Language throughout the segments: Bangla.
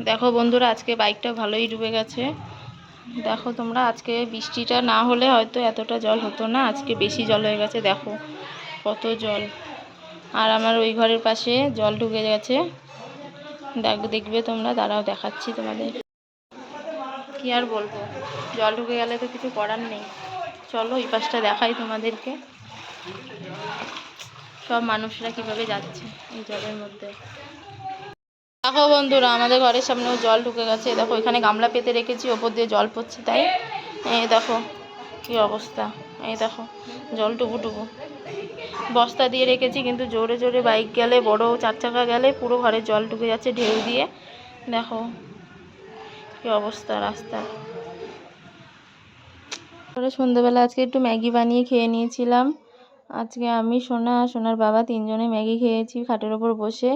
দেখো বন্ধুরা, আজকে বাইকটা ভালোই ডুবে গেছে। দেখো তোমরা, আজকে বৃষ্টিটা না হলে হয়তো এতটা জল হতো না, আজকে বেশি জল হয়ে গেছে, দেখো কত জল। আর আমার ওই ঘরের পাশে জল ঢুকে গেছে। দেখ, দেখবে তোমরা, দাঁড়াও, দেখাচ্ছি তোমাদের। কি আর বলব, জল ঢুকে গেলে তো কিছু করার নেই। চলো ওই পাশটা দেখাই তোমাদেরকে। সব মানুষরা কীভাবে যাচ্ছে এই জলের মধ্যে। দেখো বন্ধুরা, আমাদের ঘরের সামনেও জল ঢুকে গেছে। দেখো, এখানে গামলা পেতে রেখেছি, ওপর দিয়ে জল পড়ছে, তাই? এই দেখো, কি অবস্থা। এই দেখো, জল টুবু টুবু বস্তা দিয়ে রেখেছি, কিন্তু জোরে জোরে বাইক গেলে, বড় চার চাকা গেলে, পুরো ঘরে জল ঢুকে যাচ্ছে ঢেউ দিয়ে। দেখো, কি অবস্থা রাস্তা পরে সন্ধ্যেবেলা আজকে একটু ম্যাগি বানিয়ে খেয়ে নিয়েছিলাম। আজকে আমি, সোনা আর সোনার বাবা তিনজনে ম্যাগি খেয়েছি খাটের ওপর বসে।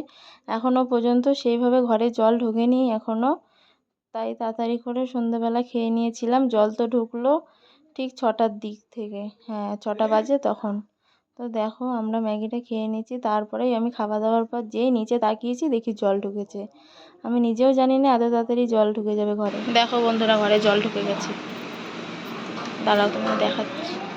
এখনও পর্যন্ত সেইভাবে ঘরে জল ঢোকেনি, এখনও। তাই তাড়াতাড়ি করে সন্ধ্যেবেলা খেয়ে নিয়েছিলাম, জল তো ঢুকলো ঠিক ছটার দিক থেকে। হ্যাঁ ছটা বাজে তখন। তো দেখো, আমরা ম্যাগিটা খেয়ে নিয়েছি, তারপরেই আমি খাওয়া দাওয়ার পর যেই নিচে তাকিয়েছি দেখি জল ঢুকেছে। আমি নিজেও জানি না এত তাড়াতাড়ি জল ঢুকে যাবে ঘরে। দেখো বন্ধুরা, ঘরে জল ঢুকে গেছে। দাঁড়াও তোমায় দেখাচ্ছি।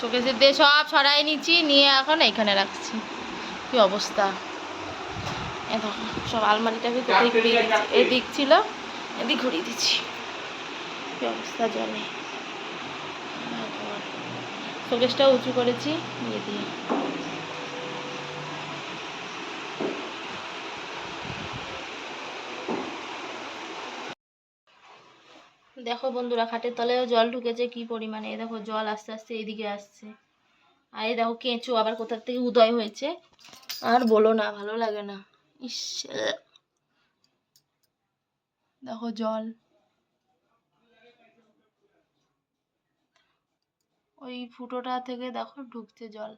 শোকেসের দিয়ে সব সরাই নিচ্ছি নিয়ে এখন এখানে রাখছি। কি অবস্থা? সব আলমারিটাকে কোথায় ঘুরিয়ে দিচ্ছি এদিক ছিল এদিক ঘুরিয়ে দিচ্ছি। কি অবস্থা জলে? শোকেসটা উঁচু করেছি নিয়ে দিয়ে। দেখো বন্ধুরা, খাটের তলায়ও জল ঢুকেছে, কি পরিমাণে? দেখো জল আস্তে আস্তে এদিকে আসছে। আর এই দেখো কেঁচো আবার কোথার থেকে উদয় হয়েছে। আর বলো না, ভালো লাগে না। ইস, দেখো জল। ওই ফুটোটা থেকে দেখো ঢুকছে জল।